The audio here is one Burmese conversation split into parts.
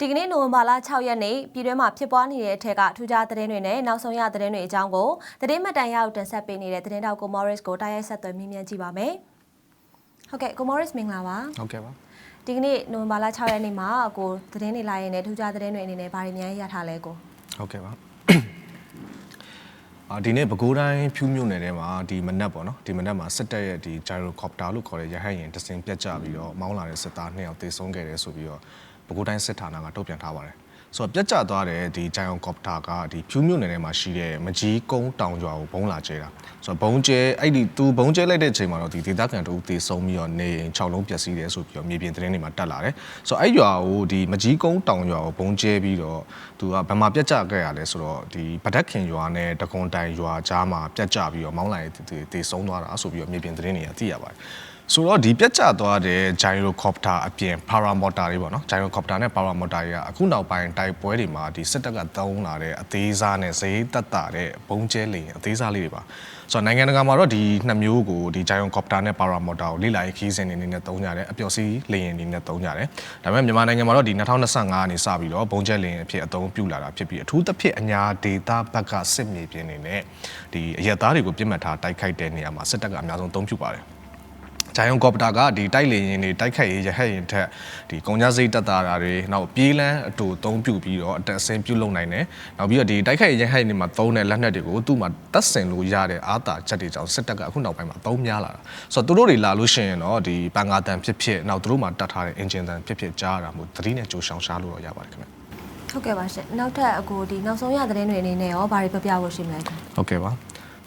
ဒီကနေ့နိုဝင်ဘာလ6ရက်နေ့ပြည်တွင်းမှာဖြစ်ပွားနေတဲ့အထက်ကထူးခြားသတင်းတွေနဲ့နောက်ဆုံးရသတင်းတွေအကြောင်းကိုသတင်းမှတ်တမ်းရအောင်တင်ဆက်ပေးနေတဲ့သတင်းတောက်ကို Morris ကိုတိုက်ရိုက်ဆက်သွယ်မြင်းမြန်းကြည့်ပါမယ်။ဟုတ်ကဲ့ကို Morris မင်္ဂလာပါဟုတ်ကဲ့ပါ။ဒီကနေ့နိုဝင်ဘာလ6ရက်နေ့မှာကိုသတင်းတွေလာရင်လည်းထူးခြားသတင်းတွေအနေနဲ့ဗားရများရထားလဲကိုဟုတ်ကဲ့ပါ အာဒီနေ့ပဲခူးတိုင်းဖြူးမြို့နယ်ထဲမှာဒီမနက်ပေါ့နော်ဒီမနက်မှာစစ်တပ်ရဲ့ဒီ gyrocopter လို့ခေါ်တဲ့ရဟတ်ယာဉ်တစ်စင်းပြတ်ကျပြီးတော့မောင်းလာတဲ့စစ်သားနှစ်ယောက်သေဆုံးခဲ့တယ်ဆိုပြီးတော့ပဲခူးတိုင်းစစ်ဌာနကတုံ့ပြန်ထားပါတယ် ဆိုတော့ပြတ်ကျသွားတဲ့ဒီ gyrocopter ကဒီဖြူးမြို့နယ်ထဲမှာရှိတဲ့မကြီးကုန်းတောင်ကျွာကိုဘုံလာကျဲတာဆိုတော့ဘုံကျဲအဲ့ဒီသူဘုံကျဲလိုက်တဲ့အချိန်မှာတော့ဒီဒေသခံတို့သေဆုံးပြီးတော့နေအိမ်6လုံးပျက်စီးတယ်ဆိုပြီးတော့မြေပြင်သတင်းတွေမှာတက်လာတယ်ဆိုတော့အဲ့ရွာကိုဒီမကြီးကုန်းတောင်ရွာကိုဘုံကျဲပြီးတော့သူကဘယ်မှာပြတ်ကျခဲ့ရလဲဆိုတော့ဒီဗဒက်ခင်ရွာနဲ့တကွန်တိုင်ရွာကြားမှာပြတ်ကျပြီးတော့မောင်းလိုက်တေဆုံးသွားတာဆိုပြီးတော့မြေပြင်သတင်းတွေကသိရပါတယ် ဆိုတော့ဒီပြက်ကျသွားတဲ့ gyrocopter အပြင် paramotor တွေပေါ့နော် gyrocopter နဲ့ paramotor တွေကအခုနောက်ပိုင်းတိုက်ပွဲတွေမှာဒီစစ်တပ်ကသုံးလာတဲ့အသေးစားနဲ့ဈေးတက်တာတဲ့ဘုံကျဲလေရင်အသေးစားလေးတွေပါဆိုတော့နိုင်ငံတကာမှာတော့ဒီနှစ်မျိုးကိုဒီ gyrocopter နဲ့ paramotor ကိုလေ့လာရေးခီးစဉ်တွေအနေနဲ့သုံးကြတယ်အပျော်စီးလေရင်အနေနဲ့သုံးကြတယ်ဒါပေမဲ့မြန်မာနိုင်ငံမှာတော့ဒီ2025ကနေစပြီးတော့ဘုံကျဲလေရင်အဖြစ်အသုံးပြုလာတာဖြစ်ပြီးအထူးသဖြင့်အညာဒေတာဘက်ကစစ်မြေပြင်နေနဲ့ဒီအရက်သားတွေကိုပြစ်မှတ်ထားတိုက်ခိုက်တဲ့နေရာမှာစစ်တပ်ကအများဆုံးအသုံးပြုပါတယ် ဂျိုင်ယွန်ကော်ပတာကဒီတိုက်လေရင်တွေတိုက်ခိုက်ရေးရဟတ်ရင်ထက်ဒီကုန်ကြစိတ်တက်တာတာတွေနောက်ပြေးလန်းအတူသုံးပြုပြီးတော့အတက်အဆင်းပြုလုပ်နိုင်တယ်နောက်ပြီးတော့ဒီတိုက်ခိုက်ရေးရဟတ်ရင်တွေမှာသုံးတဲ့လက်နက်တွေကိုသူ့မှာတက်ဆင်လို့ရတဲ့အားတာချက်တွေကြောင့်စစ်တပ်ကအခုနောက်ပိုင်းမှာသုံးများလာတာဆိုတော့သူတို့တွေလာလို့ရှိရင်တော့ဒီပန်ကာတန်ဖြစ်ဖြစ်နောက်သူတို့မှာတတ်ထားတဲ့ engine တန်ဖြစ်ဖြစ်ကြားရတာမို့သတိနဲ့ကြိုရှောင်ရှားလို့တော့ရပါတယ်ခင်ဗျ။ဟုတ်ကဲ့ပါရှင်။နောက်ထပ်အကိုဒီနောက်ဆုံးရသတင်းတွေအနေနဲ့ရောဗားရပြပြဖို့ရှိမလဲကိုဟုတ်ကဲ့ပါ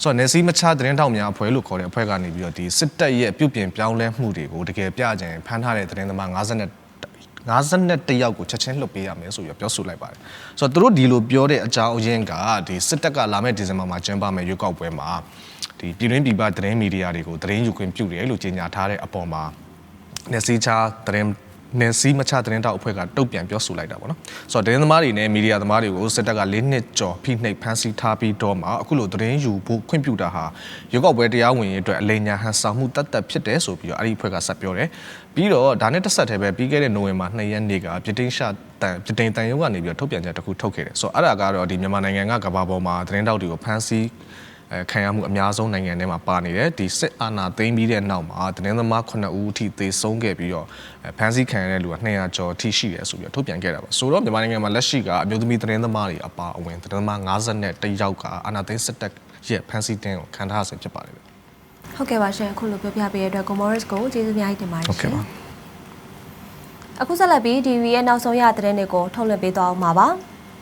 ဆိုတော့နေစီမချသတင်းတောက်များအဖွဲ့လို့ခေါ်တဲ့အဖွဲ့ကနေပြီးတော့ဒီစစ်တပ်ရဲ့ပြုပြင်ပြောင်းလဲမှုတွေကိုတကယ်ပြကြရင်ဖမ်းထားတဲ့သတင်းသမား50 51ယောက်ကိုချက်ချင်းလွတ်ပေးရမယ်ဆိုပြီးပြောဆိုလိုက်ပါတယ်ဆိုတော့သူတို့ဒီလိုပြောတဲ့အကြောင်းအရင်းကဒီစစ်တပ်ကလာမယ့်ဒီဇင်ဘာမှာကျင်းပမယ်ရွေးကောက်ပွဲမှာဒီပြည်တွင်းပြည်ပသတင်းမီဒီယာတွေကိုသတင်းယူခွင့်ပြုတယ်လို့ကြေညာထားတဲ့အပေါ်မှာနေစီချသတင်း နေစီမချသတင်းတောက်အဖွဲ့ကတုတ်ပြန်ပြောဆိုလိုက်တာပေါ့နော်ဆိုတော့သတင်းသမားတွေနဲ့မီဒီယာသမားတွေကိုစစ်တပ်က၄နှစ်ကျော်ဖိနှိပ်ဖမ်းဆီးထားပြီးတော့မှအခုလိုသတင်းယူဖို့ခွင့်ပြုတာဟာရွေးကောက်ပွဲတရားဝင်ရေးအတွက်အလိညာဟန်ဆောင်မှုတတ်တတ်ဖြစ်တယ်ဆိုပြီးတော့အဲ့ဒီအဖွဲ့ကဆက်ပြောတယ်ပြီးတော့ဒါနဲ့တစ်ဆက်တည်းပဲပြီးခဲ့တဲ့နိုဝင်ဘာ2ရက်နေ့ကပြည်တင်းရှာတန်ပြည်တင်းတန်ရုံးကနေပြီးတော့ထုတ်ပြန်ချက်တစ်ခုထုတ်ခဲ့တယ်ဆိုတော့အဲ့ဒါကတော့ဒီမြန်မာနိုင်ငံကကမ္ဘာပေါ်မှာသတင်းတောက်တွေကိုဖမ်းဆီးအဲ ခံရမှုအများဆုံးနိုင်ငံထဲမှာပါနေတယ်ဒီစစ်အာဏာသိမ်းပြီးတဲ့နောက်မှာသတင်းသမား9ဦးအထိသေဆုံးခဲ့ပြီးတော့ဖမ်းဆီးခံရတဲ့လူက200ကျော်အထိရှိတယ်ဆိုပြီးတော့ထုတ်ပြန်ခဲ့တာပါဆိုတော့မြန်မာနိုင်ငံမှာလက်ရှိကအမျိုးသမီးသတင်းသမားတွေအပါအဝင်သတင်းသမား50နဲ့တယောက်ကအာဏာသိမ်းစစ်တပ်ရဲ့ဖမ်းဆီးတင်းကိုခံထားရဆဲဖြစ်ပါတယ်ဗျ။ဟုတ်ကဲ့ပါရှင်အခုလိုပြောပြပေးတဲ့အတွက်ကို Morris ကိုကျေးဇူးအများကြီးတင်ပါတယ်ရှင်။အခုဆက်လက်ပြီး TV ရဲ့နောက်ဆုံးရသတင်းတွေကိုထုတ်လွှင့်ပေးသွားအောင်ပါပါ။